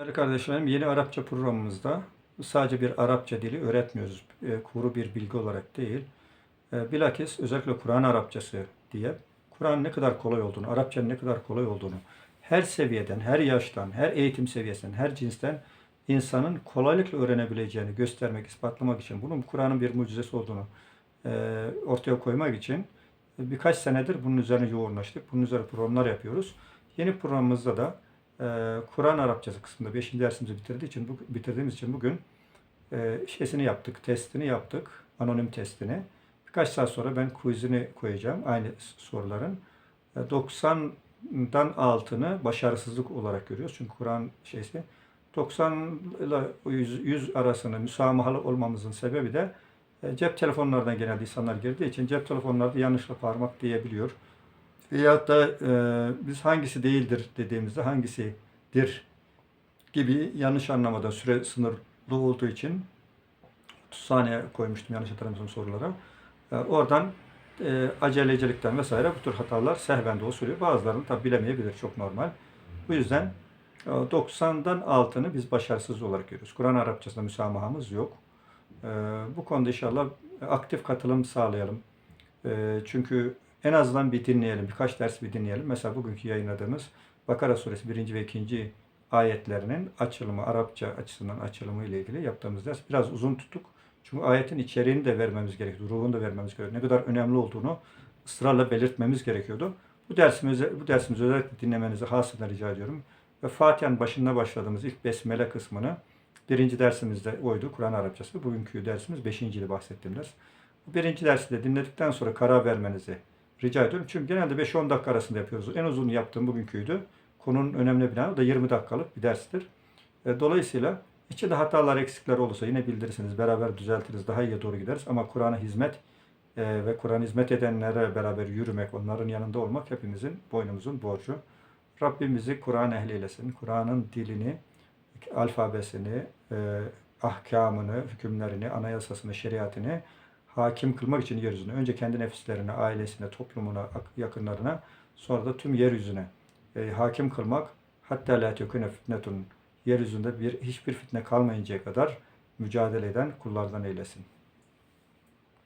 Değerli kardeşlerim, yeni Arapça programımızda sadece bir Arapça dili öğretmiyoruz. E, kuru bir bilgi olarak değil. E, bilakis özellikle Kur'an Arapçası diye Kur'an ne kadar kolay olduğunu, Arapçanın ne kadar kolay olduğunu her seviyeden, her yaştan, her eğitim seviyesinden, her cinsten insanın kolaylıkla öğrenebileceğini göstermek, ispatlamak için, bunun Kur'an'ın bir mucizesi olduğunu e, ortaya koymak için birkaç senedir bunun üzerine yoğunlaştık. Bunun üzerine programlar yapıyoruz. Yeni programımızda da e, Kur'an Arapçası kısmında 5. dersimizi bitirdiği için, bu, bitirdiğimiz için bugün e, şeysini yaptık, testini yaptık, anonim testini. Birkaç saat sonra ben quizini koyacağım aynı soruların. E, 90'dan altını başarısızlık olarak görüyoruz. Çünkü Kur'an şeysi 90 ile 100, 100 arasında müsamahalı olmamızın sebebi de e, cep telefonlardan genelde insanlar girdiği için cep telefonlarda yanlışla parmak diyebiliyor. Veyahut da e, biz hangisi değildir dediğimizde hangisidir gibi yanlış anlamada süre sınırlı olduğu için 30 saniye koymuştum yanlış hatırlamıyorsam sorulara. E, oradan e, acelecilikten vesaire bu tür hatalar sehven de oluşuyor. Bazılarını tabi bilemeyebilir çok normal. Bu yüzden e, 90'dan altını biz başarısız olarak görüyoruz. Kur'an Arapçasında müsamahamız yok. E, bu konuda inşallah aktif katılım sağlayalım. E, çünkü en azından bir dinleyelim, birkaç ders bir dinleyelim. Mesela bugünkü yayınladığımız Bakara suresi 1. ve 2. ayetlerinin açılımı, Arapça açısından açılımı ile ilgili yaptığımız ders biraz uzun tuttuk. Çünkü ayetin içeriğini de vermemiz gerekiyordu, ruhunu da vermemiz gerekiyordu. Ne kadar önemli olduğunu ısrarla belirtmemiz gerekiyordu. Bu dersimizi, bu dersimizi özellikle dinlemenizi hasreten rica ediyorum. Ve Fatiha'nın başında başladığımız ilk besmele kısmını birinci dersimizde oydu, Kur'an Arapçası. Bugünkü dersimiz beşincili bahsettiğim ders. Bu birinci dersi de dinledikten sonra karar vermenizi rica ediyorum. Çünkü genelde 5-10 dakika arasında yapıyoruz. En uzun yaptığım bugünküydü. Konunun önemli bir o da 20 dakikalık bir derstir. E, Dolayısıyla içinde hatalar, eksikler olursa yine bildirirsiniz. Beraber düzeltiriz, daha iyiye doğru gideriz. Ama Kur'an'a hizmet e, ve Kur'an hizmet edenlere beraber yürümek, onların yanında olmak hepimizin, boynumuzun borcu. Rabbim bizi Kur'an ehli eylesin. Kur'an'ın dilini, alfabesini, e, ahkamını, hükümlerini, anayasasını, şeriatını hakim kılmak için yeryüzüne. Önce kendi nefislerine, ailesine, toplumuna, yakınlarına, sonra da tüm yeryüzüne e, hakim kılmak. Hatta la tekune fitnetun yeryüzünde bir hiçbir fitne kalmayıncaya kadar mücadele eden kullardan eylesin.